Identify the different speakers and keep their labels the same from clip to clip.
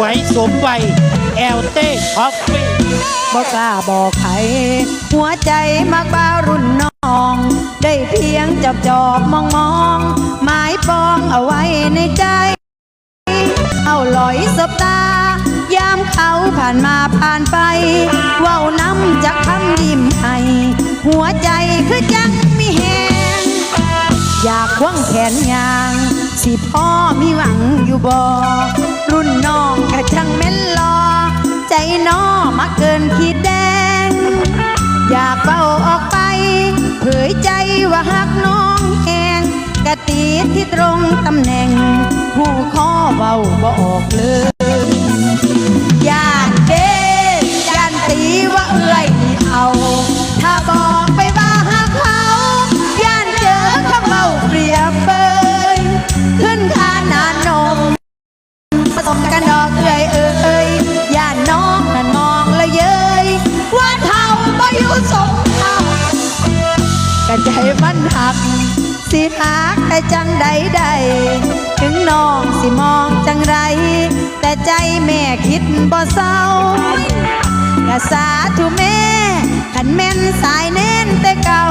Speaker 1: วยสมวัยแอลเต้คอฟฟี่
Speaker 2: บอกกล้าบอกใครหัวใจมักบ้ารุ่นน้อง ได้เพียงจับจอบมองมองหมายปองเอาไว้ในใจ เอาลอยสบตายามเขาผ่านมาผ่านไป เว้าน้ำจากคำยิ้มให้หัวใจคือจังมีแหงอยากควงแขนยาง สิพ่อมีหวังอยู่บ่ รุ่นน้องกะช่างแม่นลอ ใจน้อมาเกินขีดแดง อยากเบ้าออกไป เผยใจว่าหักน้องแหงกะตีที่ตรงตำแหน่ง ผู้ขอเบาบ่ออกเลย ใจมันหัก สิหักแต่จังใดใดถึงน้องสิมองจังไร แต่ใจแม่คิดบ่เศร้ากะสาธุแม่ขันแม่นสายเน้นแต่เก่า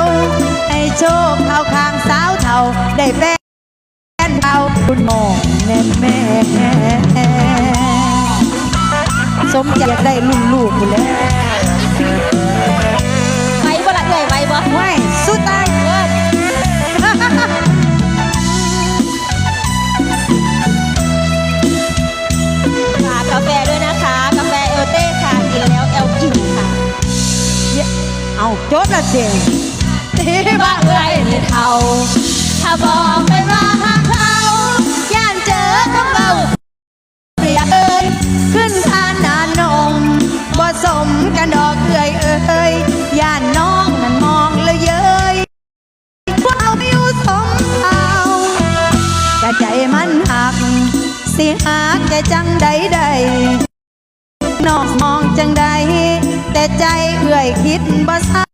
Speaker 2: ให้โชคเข้าข้างสาวเท่าได้แฟนแฟนเราคุณมองแน่แม่สมอยากได้ลูกลูกอยู่แล้ว จทย์ละเจงที่
Speaker 3: ว่าเอ่ยเท่าถ้าบอกไปว่าหักเขา
Speaker 2: ย่านเจอคำเบาเปรียเอ้ยขึ้นทานนานนมบ่สมกันดอกเอ้ยเอ้ยย่านน้องนั่นมองเลยเย้ยพวกเอาไม่อยู่สมเอากะใจมันหัก สิหักแต่จังใดใดนอกมองจังใดแต่ใจเอื่อยคิดบ่เศร้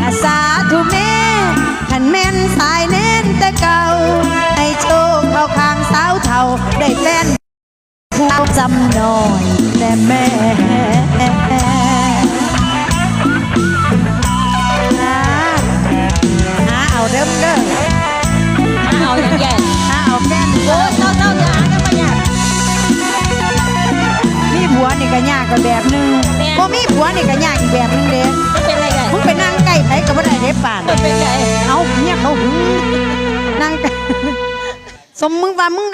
Speaker 2: กะสาธุแม่ขันแม่นสายเน้นแต่เก่า ให้โชคเข้าข้างสาวเท่าได้แฟนผู้จำหน่อยแต่แม่นะหาเอาเด้อเด้อ
Speaker 3: มาเอาอย่างใหญ่
Speaker 2: หาเอาแฟน
Speaker 3: โอ้ยเจ้าเจ้าอย่ากันมาเนี่ย
Speaker 2: มีผัวนี่ก็ยากก็แบบหนึง
Speaker 3: แม่
Speaker 2: บ่มีผัวนี่ก็ยากอีกแบบหนึงเด้
Speaker 3: มันเป็นอะไรกัน
Speaker 2: มึงไปนั่งใกล้ไผก็บ่ได้เด้ป่าน
Speaker 3: มันเป็นไง
Speaker 2: เอาเนี่ยเขาหึงนั่งใกล้สมมึงว่ามึง